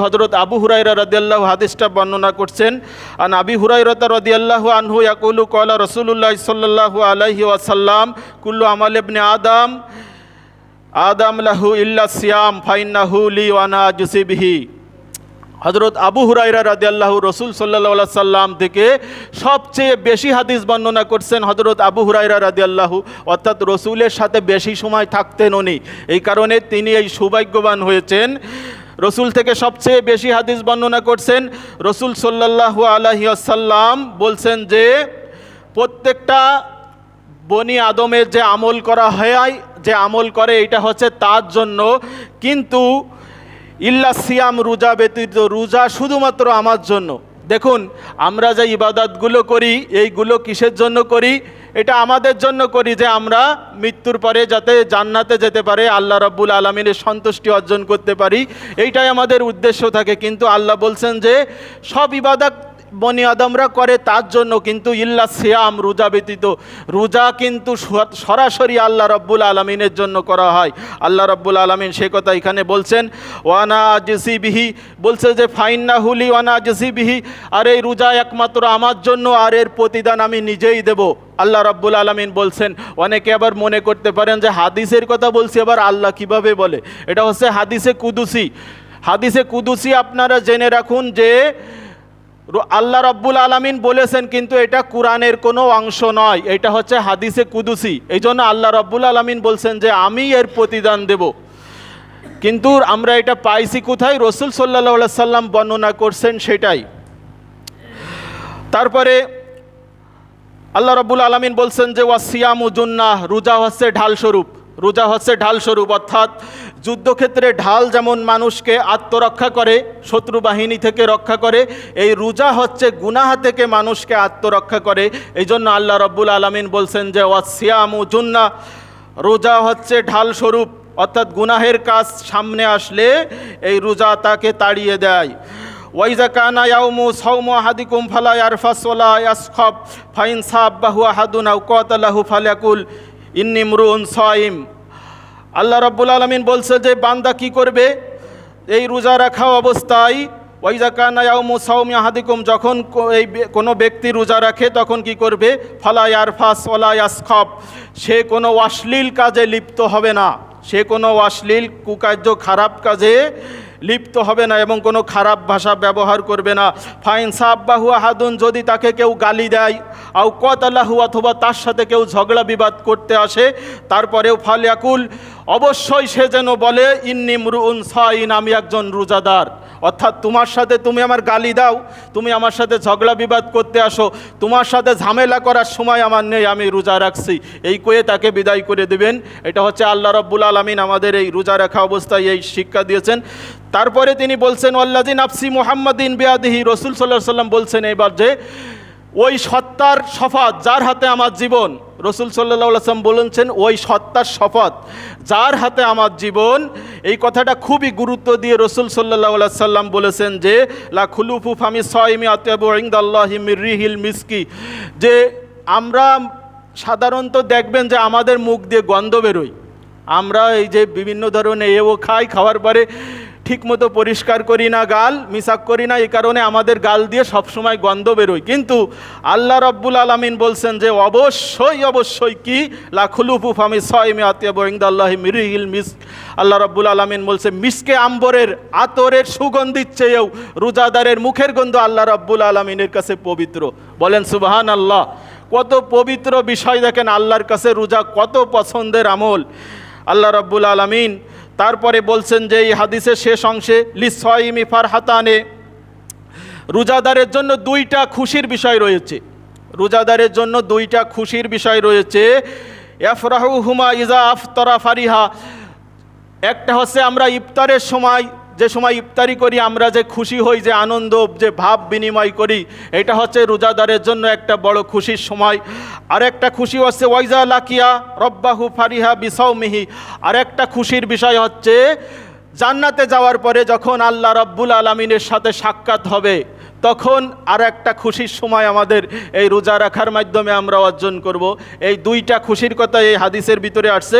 হজরত আবু হুরাইরা রদিয়াল্লাহ হাদিসটা বর্ণনা করছেন আর আবি হুরাইরতা রদিয়াল্লাহু আনহু ইয়াকুলু কলা রসুল্লাহ সাল্লাল্লাহু আলাইহি ওয়াসাল্লাম, কুল্লু আমাল ইবনে আদম, আদাম লাহু ইল্লা সিয়াম, ফাইন্নাহু লি ওয়ানা জুসিবিহি হজরত আবু হুরাইরা রাদিয়াল্লাহু রসুল সাল্লাহ সাল্লাম থেকে সবচেয়ে বেশি হাদিস বর্ণনা করছেন হজরত আবু হুরাইরা রাদিয়াল্লাহু, অর্থাৎ রসুলের সাথে বেশি সময় থাকতেন উনি। এই কারণে তিনি এই সৌভাগ্যবান হয়েছেন। রসুল থেকে সবচেয়ে বেশি হাদিস বর্ণনা করছেন রসুল সাল্লাল্লাহু আলাইহি আসাল্লাম বলছেন যে, প্রত্যেকটা বনি আদমের যে আমল করা হয়, যে আমল করে, এটা হচ্ছে তার জন্য। কিন্তু ইল্লা সিয়াম রোজা ব্যতীত রোজা শুধুমাত্র আমার জন্য। দেখুন, আমরা যে ইবাদতগুলো করি, এইগুলো কিসের জন্য করি? এটা আমাদের জন্য করি যে আমরা মৃত্যুর পরে যাতে জান্নাতে যেতে পারে, আল্লাহ রব্বুল আলমিনের সন্তুষ্টি অর্জন করতে পারি। এইটাই আমাদের উদ্দেশ্য থাকে। কিন্তু আল্লাহ বলছেন যে সব ইবাদত বনি আদমরা করে তার জন্য কিন্তু ইল্লা সিয়াম রোজা ব্যতীত। রোজা কিন্তু সরাসরি আল্লাহ রব্বুল আলমিনের জন্য করা হয়। আল্লাহ রব্বুল আলমিন সে কথা এখানে বলছেন, ওয়ানা জেসি বিহি। বলছে যে, ফাইন্না হুলি ওয়ানা জেসি বিহি। আর এই রোজা একমাত্র আমার জন্য, আর এর প্রতিদান আমি নিজেই দেব। আল্লাহ রব্বুল আলমিন বলছেন, অনেকে আবার মনে করতে পারেন যে, হাদিসের কথা বলছি, আবার আল্লাহ কীভাবে বলে? এটা হচ্ছে হাদিসে কুদুসি। হাদিসে কুদুসি আপনারা জেনে রাখুন যে আল্লাহ রব্বুল আলমিন বলেছেন কিন্তু এটা কোরআনের কোনো অংশ নয়, এটা হচ্ছে হাদিসে কুদুসি। এই জন্য আল্লাহ রব্বুল আলমিন বলছেন যে আমি এর প্রতিদান দেব। কিন্তু আমরা এটা পাইছি কোথায়? রসুল সাল্লাহ সাল্লাম বর্ণনা করছেন সেটাই। তারপরে আল্লাহ রব্বুল আলমিন বলছেন যে ওয়াসিয়াম উজুন্নাহ রোজা হচ্ছে ঢাল স্বরূপ রোজা হচ্ছে ঢাল স্বরূপ, অর্থাৎ যুদ্ধক্ষেত্রে ঢাল যেমন মানুষকে আত্মরক্ষা করে, শত্রু বাহিনী থেকে রক্ষা করে, এই রোজা হচ্ছে গুনাহা থেকে মানুষকে আত্মরক্ষা করে। এই জন্য আল্লাহ রব্বুল আলমিন বলছেন যে ওয়াসিয়াম উজুন্না রোজা হচ্ছে ঢাল স্বরূপ, অর্থাৎ গুনাহের কাজ সামনে আসলে এই রোজা তাকে তাড়িয়ে দেয়। ওয়াইজা কানা ইয়াউমু সাউমু আহাদিকুম ফালা ইয়ারফাস ওয়ালা ইয়াসখাব, ফাইন সাব্বাহু আহাদুন আও কাতালাহু ফালাকুল ইন্নী মরুন সাইম। আল্লাহ রাব্বুল আলামিন বলছে যে, বান্দা কি করবে? এই রোজা রাখা অবস্থায় ওয়াইজা কানা ইয়াউমু সাউমি আহাদিকুম, যখন এই কোনো ব্যক্তি রোজা রাখে, তখন কি করবে? ফালা ইয়ারফাস ওয়ালা ইয়াসখাব। সে কোনো অশ্লীল কাজে লিপ্ত হবে না। সে কোনো অশ্লীল কুকার্য খারাপ কাজে লিপ্ত হবে না এবং কোনো খারাপ ভাষা ব্যবহার করবে না। ফাইন সাব্বাহু হাদুন যদি তাকে কেউ গালি দেয়, আও হুয়া অথবা তার সাথে কেউ ঝগড়া বিবাদ করতে আসে, তারপরেও ফালিয়াকুল অবশ্যই সে যেন বলে, ইন্নি মরুন সাইন, আমি একজন রোজাদার। অর্থাৎ তোমার সাথে তুমি আমার গালি দাও, তুমি আমার সাথে ঝগড়া বিবাদ করতে আসো, তোমার সাথে ঝামেলা করার সময় আমার নেই, আমি রোজা রাখছি। এই কয়ে তাকে বিদায় করে দেবেন। এটা হচ্ছে আল্লাহ রব্বুল আলমিন আমাদের এই রোজা রাখা অবস্থায় এই শিক্ষা দিয়েছেন। তারপরে তিনি বলছেন আল্লাদিন আফসি মোহাম্মদিন বেয়াদিহি রসুল সাল্লাহ সাল্লাম বলছেন এইবার যে ওই সত্তার শপথ যার হাতে আমার জীবন, রসুল সাল্লাহ আসলাম বলেছেন, ওই সত্তার শপথ যার হাতে আমার জীবন, এই কথাটা খুবই গুরুত্ব দিয়ে রসুল সাল্লাহ সাল্লাম বলেছেন যে, লা খুলুফু ফামি সয়মি রিহিল মিসকি, যে আমরা সাধারণত দেখবেন যে আমাদের মুখ দিয়ে গন্ধ বেরোয়। আমরা এই যে বিভিন্ন ধরনের এও খাই খাওয়ার পরে ঠিকমতো পরিষ্কার করি না গাল মিসাক করি না, এই কারণে আমাদের গাল দিয়ে সবসময় গন্ধ বেরোয়। কিন্তু আল্লাহ রব্বুল আলমিন বলছেন যে, অবশ্যই অবশ্যই কি? লাখুলুফু ফামি সয়মি আতিয়া বইংদাল্লাহি মিরিহিল মিস আল্লাহ রব্বুল আলমিন বলছে, মিসকে আম্বরের আতরের সুগন্ধির চেয়েও রোজাদারের মুখের গন্ধ আল্লাহ রব্বুল আলমিনের কাছে পবিত্র। বলেন সুবাহান আল্লাহ কত পবিত্র বিষয় দেখেন আল্লাহর কাছে রোজা কত পছন্দের আমল। আল্লাহ রব্বুল আলমিন তারপরে বলছেন যে এই হাদিসের শেষ অংশে লিসইমি ফারহাতানে, রোজাদারের জন্য দুইটা খুশির বিষয় রয়েছে। রোজাদারের জন্য দুইটা খুশির বিষয় রয়েছে। এফরাহু হুমা ইজা আফতরা ফারিহা। একটা হচ্ছে আমরা ইফতারের সময় যে সময় ইফতারি করি, আমরা যে খুশি হই, যে আনন্দ, যে ভাব বিনিময় করি, এটা হচ্ছে রোজাদারের জন্য একটা বড় খুশির সময়। আর একটা খুশি হচ্ছে, ওয়াইজা লাকিয়া রব্বাহু ফারিহা বিসাউমিহি আর একটা খুশির বিষয় হচ্ছে, জান্নাতে যাওয়ার পরে যখন আল্লাহ রব্বুল আলমিনের সাথে সাক্ষাৎ হবে তখন আর একটা খুশির সময় আমাদের এই রোজা রাখার মাধ্যমে আমরা অর্জন করব। এই দুইটা খুশির কথা এই হাদিসের ভিতরে আসছে।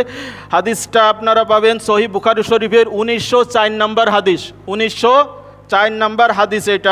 হাদিসটা আপনারা পাবেন সহি বুখারু শরীফের উনিশশো চার নম্বর হাদিস। উনিশশো চার নম্বর হাদিস এটা।